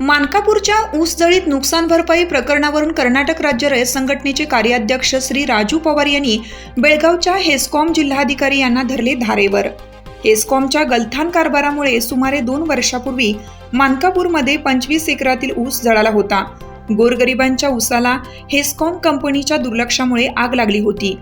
मानकापूरच्या ऊसजळीत नुकसान भरपाई प्रकरणावरून कर्नाटक राज्य रयत संघटनेचे कार्याध्यक्ष श्री राजू पवार यांनी बेळगावच्या हेस्कॉम जिल्हाधिकारी यांना धरले धारेवर. हेस्कॉमच्या गलथान कारभारामुळे सुमारे दोन वर्षापूर्वी मानकापूरमध्ये पंचवीस एकरातील ऊस जळाला होता. गोरगरिबांच्या ऊसाला हेस्कॉम कंपनीच्या दुर्लक्षामुळे आग लागली होती.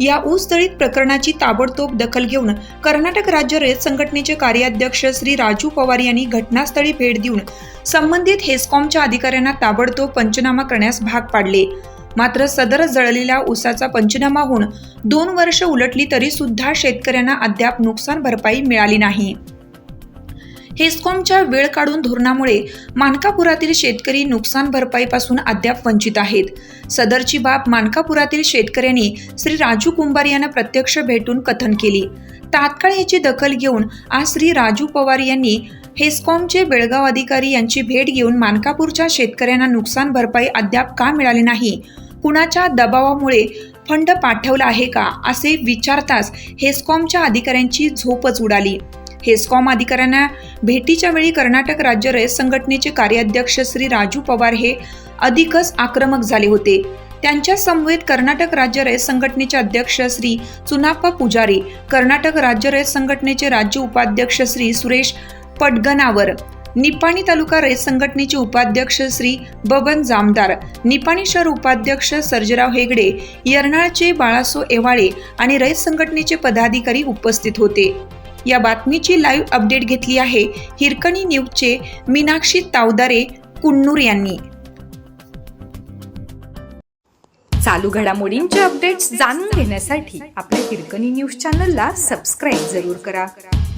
या ऊस प्रकरणाची ताबडतोब दखल घेऊन कर्नाटक राज्य रेत संघटनेचे कार्याध्यक्ष श्री राजू पवार यांनी घटनास्थळी भेट देऊन संबंधित हेस्कॉमच्या अधिकाऱ्यांना ताबडतोब पंचनामा करण्यास भाग पाडले. मात्र सदर जळलेल्या ऊसाचा पंचनामा होऊन दोन वर्ष उलटली तरी सुद्धा शेतकऱ्यांना अद्याप नुकसान भरपाई मिळाली नाही. हेस्कॉमच्या वेळ काढून धोरणामुळे मानकापुरातील शेतकरी नुकसान भरपाईपासून अद्याप वंचित आहेत. सदरची बाब मानकापुरातील शेतकऱ्यांनी श्री राजू कुंभार यांना प्रत्यक्ष भेटून कथन केली. तात्काळ याची दखल घेऊन आज श्री राजू पवार यांनी हेस्कॉमचे बेळगाव अधिकारी यांची भेट घेऊन मानकापूरच्या शेतकऱ्यांना नुकसान भरपाई अद्याप का मिळाली नाही कुणाच्या दबावामुळे फंड पाठवला आहे का असे विचारताच हेस्कॉमच्या अधिकाऱ्यांची झोपच उडाली. हेस्कॉम अधिकाऱ्यांना भेटीच्या वेळी कर्नाटक राज्य रयत संघटनेचे कार्याध्यक्ष श्री राजू पवार हे अधिकच आक्रमक झाले होते. त्यांच्या समवेत कर्नाटक राज्य रयत संघटनेचे अध्यक्ष श्री चुनाप्पा पुजारी कर्नाटक राज्य रयत संघटनेचे राज्य उपाध्यक्ष श्री सुरेश पटगनावर निपाणी तालुका रयत संघटनेचे उपाध्यक्ष श्री बबन जामदार निपाणी शहर उपाध्यक्ष सर्जराव हेगडे यर्नाळचे बाळासो एवाळे आणि रयत संघटनेचे पदाधिकारी उपस्थित होते. या बातमीची लाईव्ह अपडेट घेतली आहे हिरकणी न्यूजचे मीनाक्षी तावदारे कुन्नूर यांनी. चालू घडामोडींचे अपडेट्स जाणून घेण्यासाठी आपल्या हिरकणी न्यूज चॅनलला सबस्क्राईब जरूर करा.